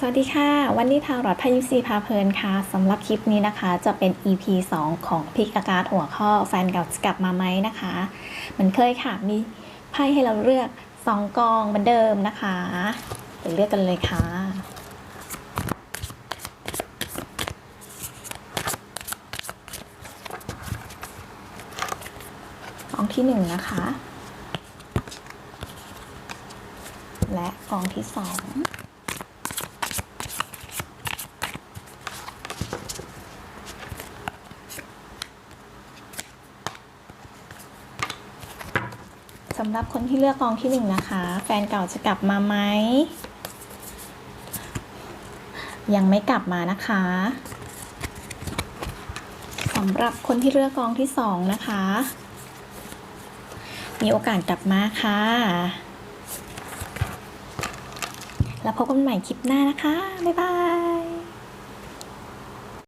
สวัสดีค่ะ วันนี้ทางรอดพายุซีพาเพลินค่ะสำหรับคลิปนี้นะคะ จะเป็น EP 2 ของพิกอากาศหัวข้อแฟนเก่าจะกลับมาไหมนะคะเหมือนเคยค่ะ มีไพ่ให้เราเลือก 2 กองเหมือนเดิมนะคะไปเลือกกันเลยค่ะ กองที่ 1 นะคะ และกองที่ 2 สำหรับคนที่เลือกกองที่หนึ่งนะคะ แฟนเก่าจะกลับมาไหม ยังไม่กลับมานะคะสำหรับคนที่เลือกกองที่สองนะคะ มีโอกาสกลับมาค่ะ แล้วพบกันใหม่คลิปหน้านะคะ บ๊ายบาย